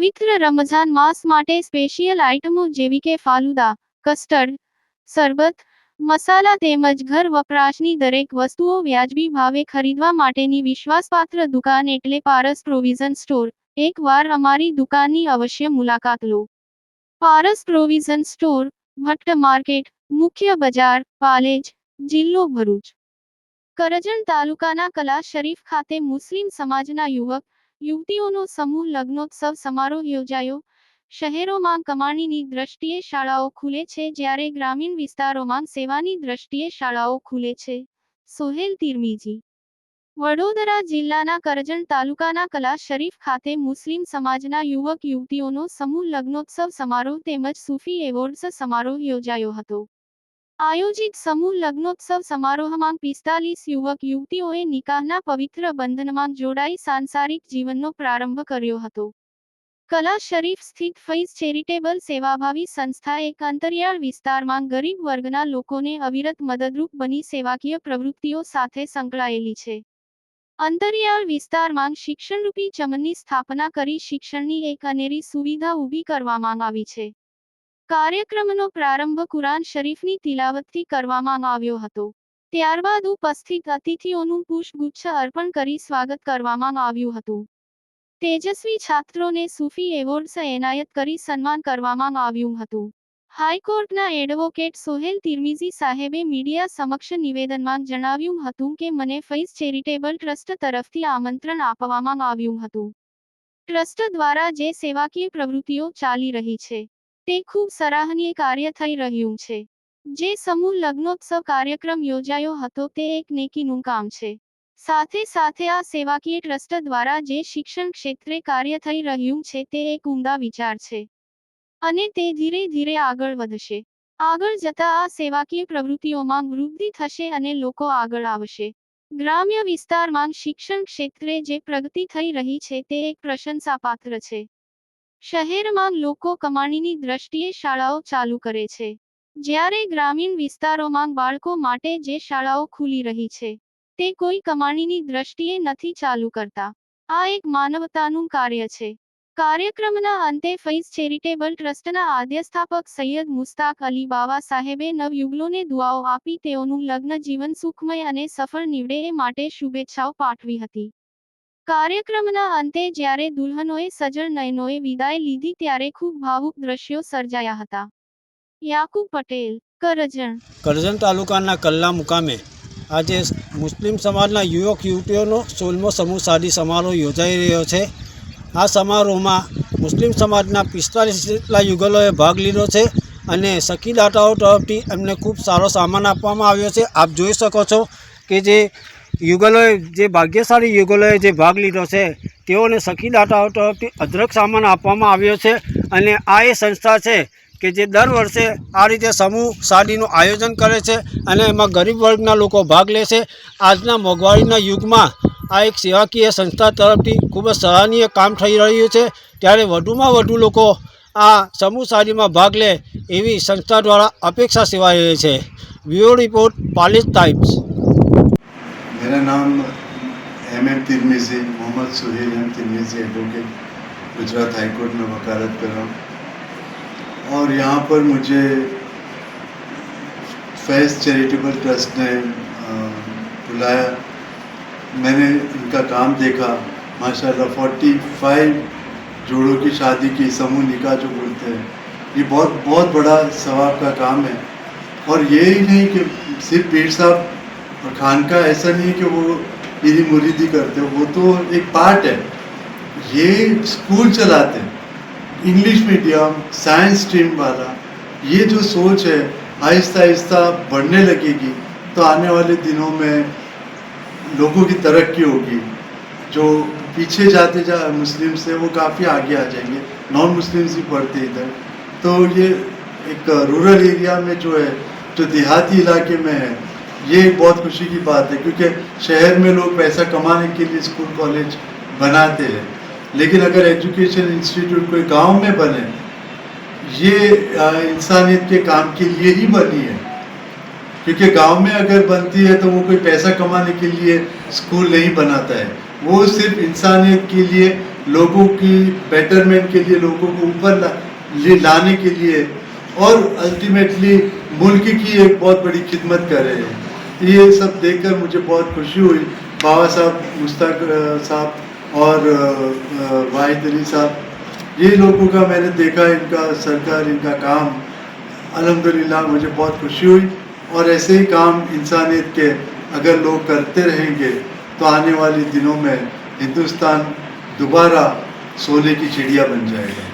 પવિત્ર રમઝાન માસ માટે સ્પેશિયલ આઇટમો જેવી કે ફાલુદા, કસ્ટર્ડ, શરબત, મસાલા તેમજ ઘર વપરાશની દરેક વસ્તુઓ વ્યાજબી ભાવે ખરીદવા માટેની વિશ્વાસપાત્ર દુકાન એટલે પારસ પ્રોવિઝન સ્ટોર. એકવાર અમારી દુકાનની અવશ્ય મુલાકાત લો. Paras provision store, Bhatt market, મુખ્ય બજાર, પાલેજ, જિલ્લો ભરૂચ. કરજણ તાલુકાના કલા શરીફ ખાતે મુસ્લિમ સમાજના યુવક યુવતીઓનો સમૂહ લગ્નોત્સવ સમારોહ યોજાયો. શહેરોમાં કમાણીની દ્રષ્ટિએ શાળાઓ ખુલે છે, જ્યારે ગ્રામીણ વિસ્તારોમાં સેવાની દ્રષ્ટિએ શાળાઓ ખુલે છે. સોહેલ તિરમીજી. વડોદરા જિલ્લાના કરજણ તાલુકાના કલા શરીફ ખાતે મુસ્લિમ સમાજના યુવક યુવતીઓનો સમૂહ લગ્નોત્સવ સમારોહ તેમજ સૂફી એવોર્ડ્સ સમારોહ યોજાયો હતો. આયોજિત સમૂહ લગ્નોત્સવ સમારોહમાં પિસ્તાલીસ યુવક યુવતીઓએ નિકાહના પવિત્ર બંધનમાં જોડાઈ સાંસારિક જીવનનો પ્રારંભ કર્યો હતો. કલા શરીફ સ્થિત ફૈઝ ચેરિટેબલ સેવાભાવી સંસ્થા એક અંતરિયાળ વિસ્તારમાં ગરીબ વર્ગના લોકોને અવિરત મદદરૂપ બની સેવાકીય પ્રવૃત્તિઓ સાથે સંકળાયેલી છે. અંતરિયાળ વિસ્તારમાં શિક્ષણરૂપી ચમનની સ્થાપના કરી શિક્ષણની એક અનેરી સુવિધા ઊભી કરવામાં આવી છે. કાર્યક્રમનો પ્રારંભ કુરાન શરીફની તિલાવતથી કરવામાં આવ્યો હતો. ત્યારબાદ ઉપસ્થિત અતિથિઓનું પુષ્પગુચ્છ અર્પણ કરી સ્વાગત કરવામાં આવ્યું હતું. તેજસ્વી છાત્રોને સૂફી એવોર્ડ્સ એનાયત કરી સન્માન કરવામાં આવ્યું હતું. હાઈકોર્ટના એડવોકેટ સોહેલ તિરમીઝી સાહેબે મીડિયા સમક્ષ નિવેદનમાં જણાવ્યું હતું કે, મને ફૈઝ ચેરિટેબલ ટ્રસ્ટ તરફથી આમંત્રણ આપવામાં આવ્યું હતું. ટ્રસ્ટ દ્વારા જે સેવાકીય પ્રવૃત્તિઓ ચાલી રહી છે. તે ખૂબ સરાહનીય કાર્ય થઈ રહ્યું છે. જે સમૂહ લગ્નોત્સવ કાર્યક્રમ યોજાયો હતો તે એક નેકીનું કામ છે. સાથે સાથે આ સેવાકીય ટ્રસ્ટ દ્વારા જે શિક્ષણ ક્ષેત્રે કાર્ય થઈ રહ્યું છે તે એક ઉમદા વિચાર છે. અને તે ધીરે ધીરે આગળ વધશે. આગળ જતા આ સેવાકીય પ્રવૃત્તિઓમાં વૃદ્ધિ થશે અને લોકો આગળ આવશે. ગ્રામ્ય વિસ્તારમાં શિક્ષણ ક્ષેત્રે જે પ્રગતિ થઈ રહી છે તે એક પ્રશંસાપાત્ર છે. શહેરમાં લોકો કમાણીની દ્રષ્ટિએ શાળાઓ ચાલુ કરે છે. જ્યારે ગ્રામીણ વિસ્તારોમાં બાળકો માટે જે શાળાઓ ખુલી રહી છે, તે કોઈ કમાણીની દ્રષ્ટિએ નથી ચાલુ કરતા. આ એક માનવતાનું કાર્ય છે. કાર્યક્રમના અંતે ફૈઝ ચેરિટેબલ ટ્રસ્ટના આદ્ય સ્થાપક સૈયદ મુસ્તાક અલી બાવા સાહેબે નવયુગલોને દુઆઓ આપી તેઓનું લગ્ન જીવન સુખમય અને સફળ નીવડે એ માટે શુભેચ્છાઓ પાઠવી હતી. કાર્યક્રમના અંતે જ્યારે દુલ્હનોએ સજળ નયનોએ વિદાય લીધી ત્યારે ખૂબ ભાવુક દ્રશ્યો સર્જાયા હતા. યાકુબ પટેલ, કરજણ. કરજણ તાલુકાના કલ્લા મુકામે આજે મુસ્લિમ સમાજના યુવક યુવતીઓનો સોળમો સમૂહ સાદી સમારોહ યોજાઈ રહ્યો છે. આ સમારોહમાં મુસ્લિમ સમાજના પિસ્તાલીસ જેટલા યુગલોએ ભાગ લીધો છે અને સખી દાતાઓ તરફથી એમને ખૂબ સારો સામાન આપવામાં આવ્યો છે. આપ જોઈ શકો છો કે જે યુગલોએ જે ભાગ્યશાળી યુગલોએ જે ભાગ લીધો છે, તેઓને સખી દાતાઓ તરફથી અદ્રક સામાન આપવામાં આવ્યો છે અને આ એ સંસ્થા છે કે જે દર વર્ષે આ રીતે સમૂહ શાદીનું આયોજન કરે છે અને એમાં ગરીબ વર્ગના લોકો ભાગ લે છે. આજના મોંઘવારીના યુગમાં આ એક સેવાકીય સંસ્થા તરફથી ખૂબ જ સરાહનીય કામ થઈ રહ્યું છે. ત્યારે વધુમાં વધુ લોકો આ સમૂહ શાદીમાં ભાગ લે એવી સંસ્થા દ્વારા અપેક્ષા સેવાઈ રહી છે. બ્યુરો રિપોર્ટ પાલિસ ટાઈમ્સ मेरा नाम M M Tirmizi, Mohammed Suhel M Tirmizi advocate, Gujarat high court में वकालत कर रहा हूँ। और यहाँ पर मुझे फैज़ चैरिटेबल ट्रस्ट ने बुलाया। मैंने इनका काम देखा। माशाल्लाह, फोर्टी फाइव जोड़ों की शादी की, समूह निकाह जो बोलते हैं। ये बहुत बहुत बड़ा सवाब का काम है। और ये ही नहीं कि सिर्फ़ पीर साहब और खान का ऐसा नहीं है कि वो पीरी मुरीदी करते, वो तो एक पार्ट है। ये स्कूल चलाते हैं। इंग्लिश मीडियम साइंस स्ट्रीम वाला, ये जो सोच है, आहिस्ता आहिस्ता बढ़ने लगेगी तो आने वाले दिनों में लोगों की तरक्की होगी। जो पीछे जाते जा मुस्लिम से, वो काफ़ी आगे आ जाएँगे। नॉन मुस्लिम्स भी पढ़ते इधर। तो ये एक रूरल एरिया में जो है, जो देहाती इलाके में है ये एक बहुत खुशी की बात है क्योंकि शहर में लोग पैसा कमाने के लिए स्कूल कॉलेज बनाते हैं। लेकिन अगर एजुकेशन इंस्टीट्यूट कोई गाँव में बने ये इंसानियत के काम के लिए ही बनी है। क्योंकि गाँव में अगर बनती है तो वो कोई पैसा कमाने के लिए स्कूल नहीं बनाता है। वो सिर्फ़ इंसानियत के लिए लोगों की बेटरमेंट के लिए लोगों को ऊपर ला, लाने के लिए और अल्टीमेटली मुल्क की एक बहुत बड़ी खिदमत कर रहे हैं। ये सब देखकर मुझे बहुत खुशी हुई। बाबा साहब, मुश्ताक साहब और वाहिद अली साहब, ये लोगों का मैंने देखा, इनका सरकार, इनका काम। अल्हम्दुलिल्लाह, मुझे बहुत खुशी हुई। और ऐसे ही काम इंसानियत के अगर लोग करते रहेंगे तो आने वाले दिनों में हिंदुस्तान दोबारा सोने की चिड़िया बन जाएगा।